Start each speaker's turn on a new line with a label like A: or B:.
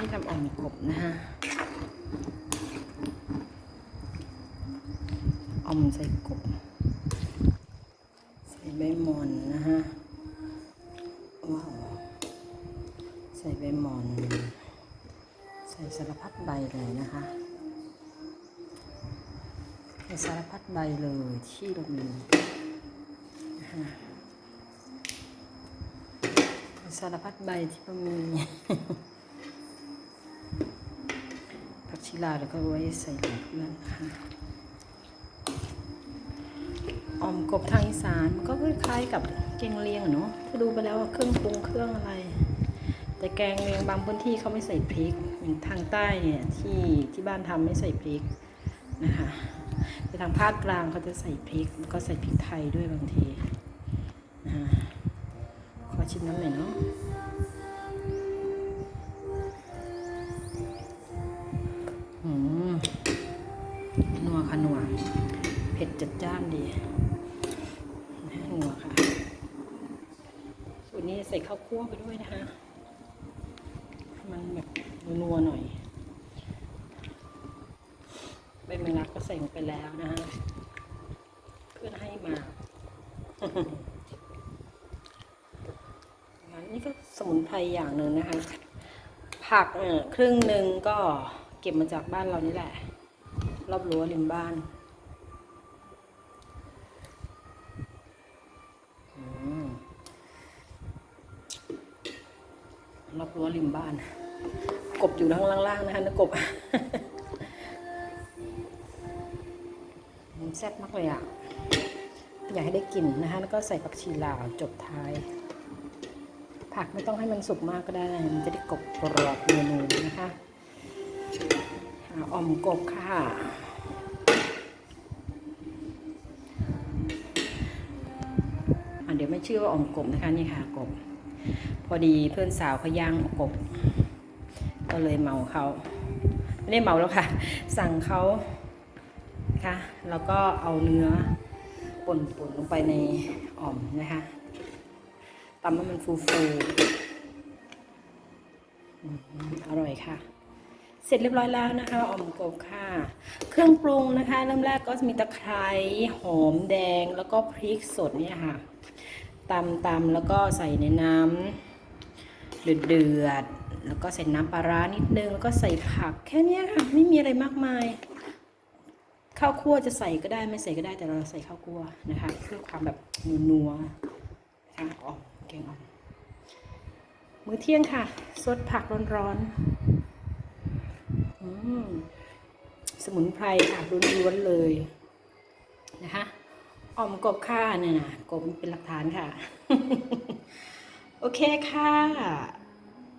A: นี่ทำอ่อมกบนะฮะอ่อมใส่กบ ใส่ใบหมอนนะฮะ ว้าว ใส่ใบหมอน ใส่สารพัดใบเลยนะคะใส่สารพัดใบเลยที่เรามีนะคะใสสารพัดใบที่เรามี ชีลาแล้วก็ไว้ใส่เนเพื่อนนะคะออมกบทางอีสานมันก็คล้ายๆกับแกงเลียงเนาะถ้าดูไปแล้วว่าเครื่องปรุงเครื่องอะไร แต่แกงเลียงบางพื้นที่เขาไม่ใส่พริกอย่างทางใต้เนี่ยที่ที่บ้านทำไม่ใส่พริกนะคะแต่ทางภาคกลางเขาจะใส่พริกก็ใส่พริกไทยด้วยบางทีนะคะขอชิมน้ำหน่อยเนาะ นนี้ใส่ข้าวคั่วไปด้วยนะคะ มันแบบนัวหน่อยใบแมงลักก็ใส่ลงไปแล้วนะฮะเพื่อนให้มางั้นนี่ก็สมุนไพรอย่างหนึ่งนะคะ ผักเออครึ่งหนึ่งก็เก็บมาจากบ้านเรานี่แหละ รอบรั้วริมบ้านอืม รอบรั้วริมบ้าน กบอยู่ข้างล่างๆนะคะนะกบมันแซ่บมากเลยอะ อยากให้ได้กลิ่นนะคะแล้วก็ใส่ผักชีลาวจบท้าย ผักไม่ต้องให้มันสุกมากก็ได้ มันจะได้กรบกรอบเมนูนะคะอ่อมกบค่ะอะเดี๋ยวไม่ชื่อว่าอ่อมกบนะคะนี่ค่ะกบ พอดีเพื่อนสาวเขาย่างกบก็เลยเมาเขาไม่ได้เมาแล้วค่ะ สั่งเขาค่ะแล้วก็เอาเนื้อป่นๆลงไปในอ่อมนะคะตำให้มันฟูๆอืมอร่อยค่ะ เสร็จเรียบร้อยแล้วนะคะอ่อมกบค่ะ เครื่องปรุงนะคะเริ่มแรกก็จะมีตะไคร้หอมแดงแล้วก็พริกสดเนี่ยค่ะตำตำแล้วก็ใส่ในน้ำ เดือดๆแล้วก็ใส่น้ำปลาร้านิดนึงแล้วก็ใส่ผักแค่นี้ค่ะไม่มีอะไรมากมายข้าวคั่วจะใส่ก็ได้ไม่ใส่ก็ได้แต่เราใส่ข้าวคั่วนะคะเพื่อความแบบนัวๆนะคะออมแกงออมมื้อเที่ยงค่ะสดผักร้อนๆสมุนไพรค่ะล้วนๆเลยนะคะออมกบค่าเนี่ยนะกบเป็นหลักฐานค่ะ โอเคค่ะ